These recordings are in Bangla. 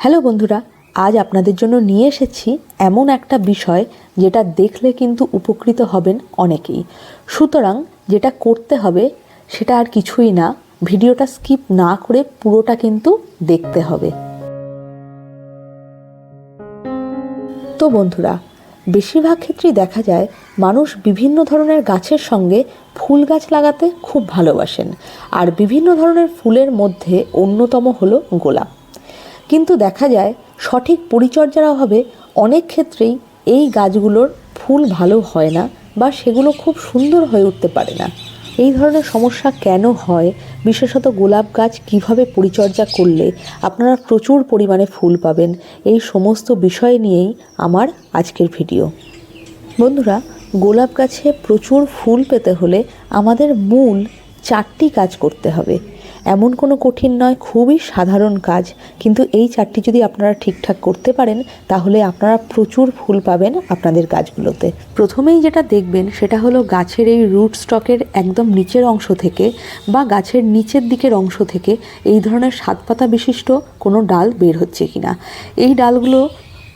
হ্যালো বন্ধুরা, আজ আপনাদের জন্য নিয়ে এসেছি এমন একটা বিষয় যেটা দেখলে কিন্তু উপকৃত হবেন অনেকেই। সুতরাং যেটা করতে হবে সেটা আর কিছুই না, ভিডিওটা স্কিপ না করে পুরোটা কিন্তু দেখতে হবে। তো বন্ধুরা, বেশিরভাগ ক্ষেত্রেই দেখা যায় মানুষ বিভিন্ন ধরনের গাছের সঙ্গে ফুল গাছ লাগাতে খুব ভালোবাসেন। আর বিভিন্ন ধরনের ফুলের মধ্যে অন্যতম হলো গোলাপ। কিন্তু দেখা যায় সঠিক পরিচর্যার অভাবে অনেক ক্ষেত্রেই এই গাছগুলোর ফুল ভালো হয় না বা সেগুলো খুব সুন্দর হয়ে উঠতে পারে না। এই ধরনের সমস্যা কেন হয়? বিশেষত গোলাপ গাছ কীভাবে পরিচর্যা করলে আপনারা প্রচুর পরিমাণে ফুল পাবেন? এই সমস্ত বিষয় নিয়েই আমার আজকের ভিডিও। বন্ধুরা, গোলাপ গাছে প্রচুর ফুল পেতে হলে আমাদের মূল চারটি কাজ করতে হবে। এমন কোনো কঠিন নয়, খুবই সাধারণ কাজ। কিন্তু এই চারটি যদি আপনারা ঠিকঠাক করতে পারেন, তাহলে আপনারা প্রচুর ফুল পাবেন আপনাদের গাছগুলোতে। প্রথমেই যেটা দেখবেন, সেটা হলো গাছের এই রুট স্টকের একদম নিচের অংশ থেকে বা গাছের নিচের দিকের অংশ থেকে এই ধরনের সাত পাতা বিশিষ্ট কোনো ডাল বের হচ্ছে কিনা। এই ডালগুলো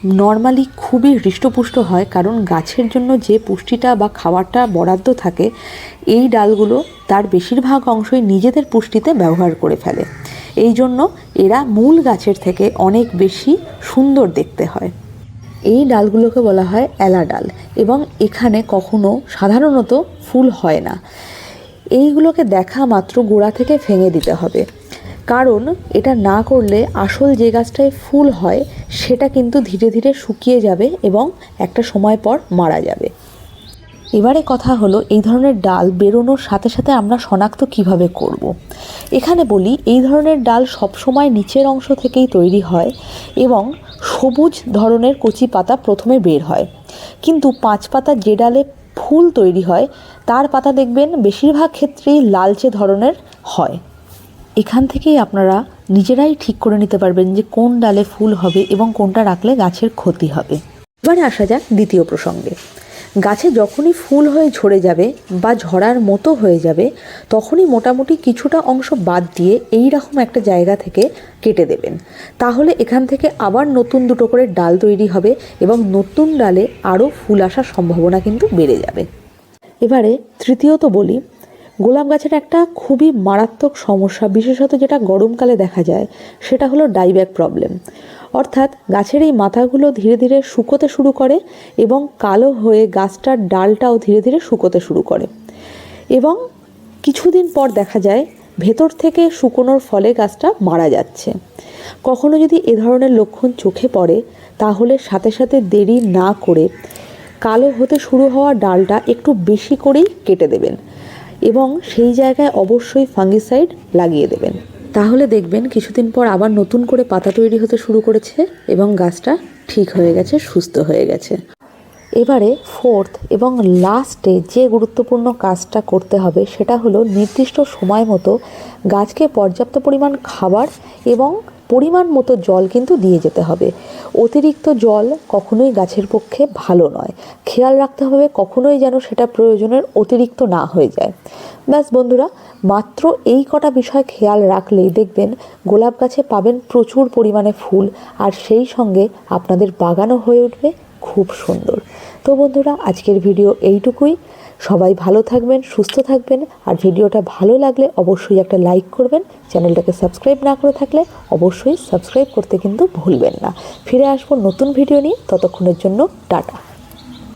নর্মালি খুবই হৃষ্টপুষ্ট হয়, কারণ গাছের জন্য যে পুষ্টিটা বা খাবারটা বরাদ্দ থাকে, এই ডালগুলো তার বেশিরভাগ অংশই নিজেদের পুষ্টিতে ব্যবহার করে ফেলে। এই জন্য এরা মূল গাছের থেকে অনেক বেশি সুন্দর দেখতে হয়। এই ডালগুলোকে বলা হয় এলা ডাল এবং এখানে কখনো সাধারণত ফুল হয় না। এইগুলোকে দেখা মাত্র গোড়া থেকে ভেঙে দিতে হবে। কারণ এটা না করলে আসল যে গাছটায় ফুল হয়, সেটা কিন্তু ধীরে ধীরে শুকিয়ে যাবে এবং একটা সময় পর মারা যাবে। এবারে কথা হলো এই ধরনের ডাল বেরোনোর সাথে সাথে আমরা শনাক্ত কীভাবে করব। এখানে বলি, এই ধরনের ডাল সবসময় নিচের অংশ থেকেই তৈরি হয় এবং সবুজ ধরনের কচি পাতা প্রথমে বের হয়। কিন্তু পাঁচ পাতা যে ডালে ফুল তৈরি হয়, তার পাতা দেখবেন বেশিরভাগ ক্ষেত্রেই লালচে ধরনের হয়। এখান থেকেই আপনারা নিজেরাই ঠিক করে নিতে পারবেন যে কোন ডালে ফুল হবে এবং কোনটা রাখলে গাছের ক্ষতি হবে। এবারে আসা যাক দ্বিতীয় প্রসঙ্গে। গাছে যখনই ফুল হয়ে ঝরে যাবে বা ঝরার মতো হয়ে যাবে, তখনই মোটামুটি কিছুটা অংশ বাদ দিয়ে এই রকম একটা জায়গা থেকে কেটে দেবেন। তাহলে এখান থেকে আবার নতুন দুটো করে ডাল তৈরি হবে এবং নতুন ডালে আরও ফুল আসার সম্ভাবনা কিন্তু বেড়ে যাবে। এবারে তৃতীয়ত বলি গোলাপ গাছের একটা খুবই মারাত্মক সমস্যা, বিশেষত যেটা গরমকালে দেখা যায়, সেটা হলো ডাইব্যাক প্রবলেম। অর্থাৎ গাছের এই মাথাগুলো ধীরে ধীরে শুকোতে শুরু করে এবং কালো হয়ে গাছটার ডালটাও ধীরে ধীরে শুকোতে শুরু করে। এবং কিছুদিন পর দেখা যায়, ভেতর থেকে শুকোনোর ফলে গাছটা মারা যাচ্ছে। কখনো যদি এ ধরনের লক্ষণ চোখে পড়ে, তাহলে সাথে সাথে দেরি না করে কালো হতে শুরু হওয়া ডালটা একটু বেশি করেই কেটে দেবেন। এবং সেই জায়গায় অবশ্যই ফাঙ্গিসাইড লাগিয়ে দেবেন। তাহলে দেখবেন কিছুদিন পর আবার নতুন করে পাতা তৈরি হতে শুরু করেছে এবং গাছটা ঠিক হয়ে গেছে, সুস্থ হয়ে গেছে। এবারে ফোর্থ এবং লাস্টে যে গুরুত্বপূর্ণ কাজটা করতে হবে সেটা হলো নির্দিষ্ট সময় মতো গাছকে পর্যাপ্ত পরিমাণ খাবার এবং পরিমাণ মতো জল কিন্তু দিয়ে যেতে হবে। অতিরিক্ত জল কখনোই গাছের পক্ষে ভালো নয়। খেয়াল রাখতে হবে কখনোই যেন সেটা প্রয়োজনের অতিরিক্ত না হয়ে যায়। ব্যাস বন্ধুরা, মাত্র এই কটা বিষয় খেয়াল রাখলেই দেখবেন গোলাপ গাছে পাবেন প্রচুর পরিমাণে ফুল, আর সেই সঙ্গে আপনাদের বাগানও হয়ে উঠবে খুব সুন্দর। তো বন্ধুরা, আজকের ভিডিও এইটুকুই। সবাই ভালো থাকবেন, সুস্থ থাকবেন, আর ভিডিওটা ভালো লাগলে অবশ্যই একটা লাইক করবেন। চ্যানেলটাকে সাবস্ক্রাইব না করে থাকলে অবশ্যই সাবস্ক্রাইব করতে কিন্তু ভুলবেন না। ফিরে আসব নতুন ভিডিও নিয়ে, ততক্ষণের জন্য টাটা।